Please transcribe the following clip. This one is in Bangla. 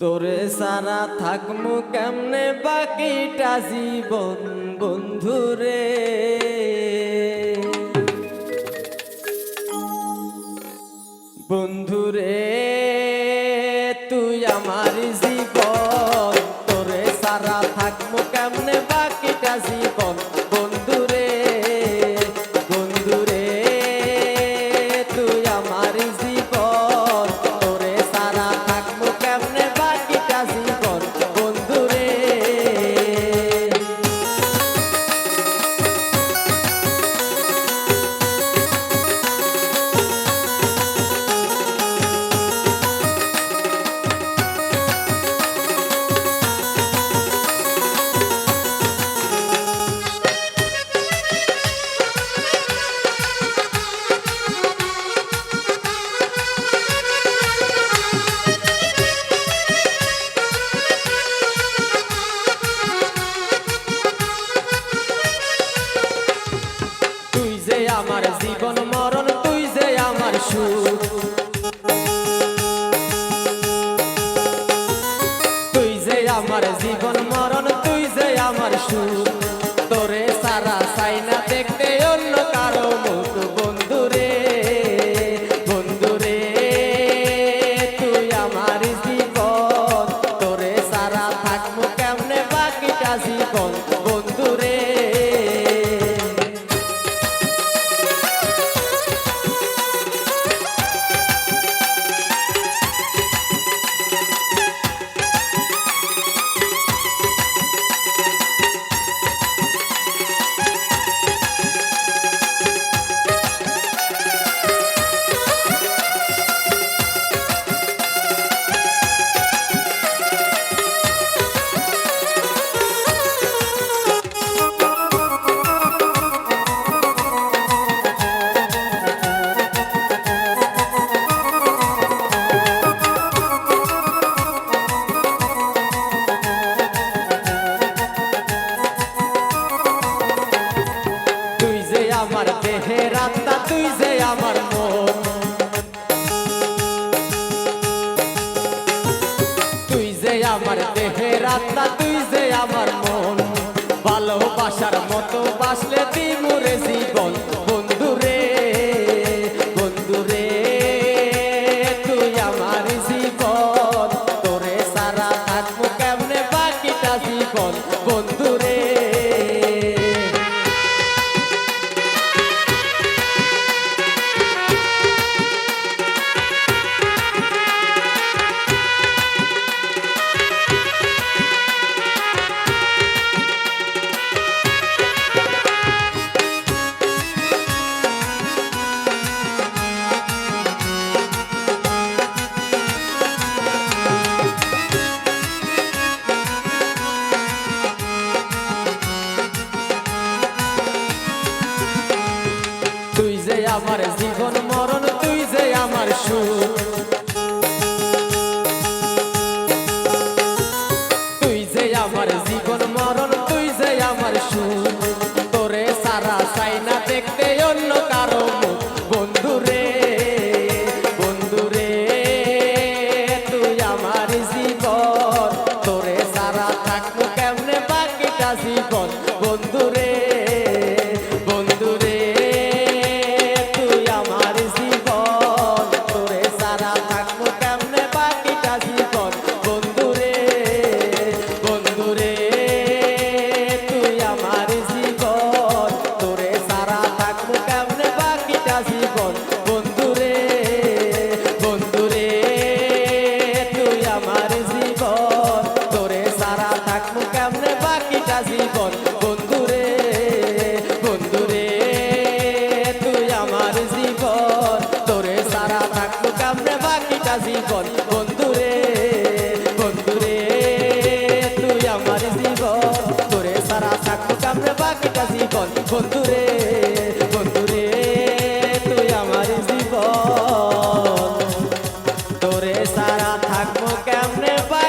তোরে সারা থাকমু কেমনে বাকিটা জীবন বন্ধুরে বন্ধুরে তুই আমার জীবন দেখতে দেহের আত্মা তুই যে আমার মন। তুই যে আমার দেহের আত্মা তুই যে আমার মন। ভালোবাসার মতো বাসলে তুই সারা জীবন? বন্ধুরে আমার জীবন মরণ, তুই যে আমার সুর তুই যে আমার জীবন মরণ, তুই যে আমার সুর তোরে সারা চাই না দেখতে অন্য কারও সারা জীবন, বন্ধুরে বন্ধুরে, তুই আমার জীবন। তোরে সারা থাকব কামড়ে বাকিটা জীবন, বন্ধুরে বন্ধুরে, তুই আমার জীবন। তোরে সারা থাকব কেমনে বা